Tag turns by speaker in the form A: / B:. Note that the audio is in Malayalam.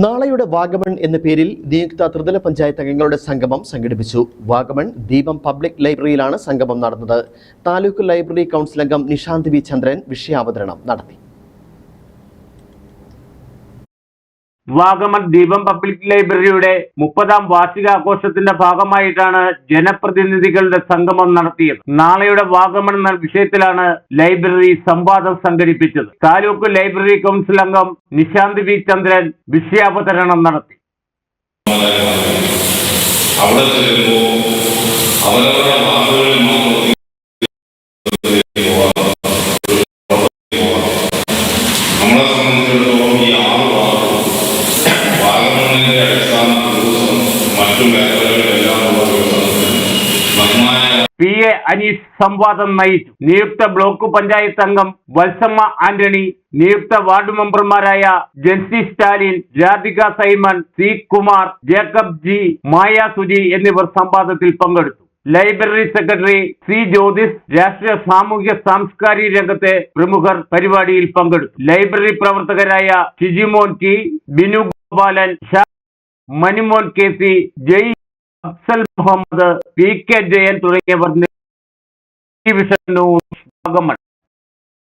A: നാളെയുടെ വാഗമൺ എന്ന പേരിൽ നിയുക്ത ത്രിതല പഞ്ചായത്ത് അംഗങ്ങളുടെ സംഗമം സംഘടിപ്പിച്ചു. വാഗമൺ ദീപം പബ്ലിക് ലൈബ്രറിയിലാണ് സംഗമം നടന്നത്. താലൂക്ക് ലൈബ്രറി കൗൺസിൽ അംഗം നിഷാന്ത് വി ചന്ദ്രൻ വിഷയാവതരണം നടത്തി.
B: വാഗമൺ ദീപം പബ്ലിക് ലൈബ്രറിയുടെ മുപ്പതാം വാർഷികാഘോഷത്തിന്റെ ഭാഗമായിട്ടാണ് ജനപ്രതിനിധികളുടെ സംഗമം നടത്തിയത് നാളെയുടെ വാഗമൺ എന്ന വിഷയത്തിലാണ് ലൈബ്രറി സംവാദം സംഘടിപ്പിച്ചത് താലൂക്ക് ലൈബ്രറി കൗൺസിൽ അംഗം നിശാന്ത് വി ചന്ദ്രൻ വിഷയാവതരണം നടത്തി.
C: നമ്മളെ സംബന്ധിച്ചിടത്തോളം ഈ വാഗമണ്ണിന്റെ അടിസ്ഥാന മറ്റു മേഖലകളിലെല്ലാം
B: പി എ അനീഷ് സംവാദം നയിച്ചു. നിയുക്ത ബ്ലോക്ക് പഞ്ചായത്ത് അംഗം വത്സമ്മ ആന്റണി നിയുക്ത വാർഡ് മെമ്പർമാരായ Jency Stalin Radhika Simon C Kumar Jacob G Maya Suji എന്നിവർ സംവാദത്തിൽ പങ്കെടുത്തു. ലൈബ്രറി സെക്രട്ടറി സി ജ്യോതിസ് രാഷ്ട്രീയ സാമൂഹ്യ സാംസ്കാരിക രംഗത്തെ പ്രമുഖർ പരിപാടിയിൽ പങ്കെടുത്തു. ലൈബ്രറി പ്രവർത്തകരായ Shijimon T Binu Gopalan Sha K. C. Jay. Afsal Muhammad P. K. Jayan തുടങ്ങിയവർ ഭാഗമാണ്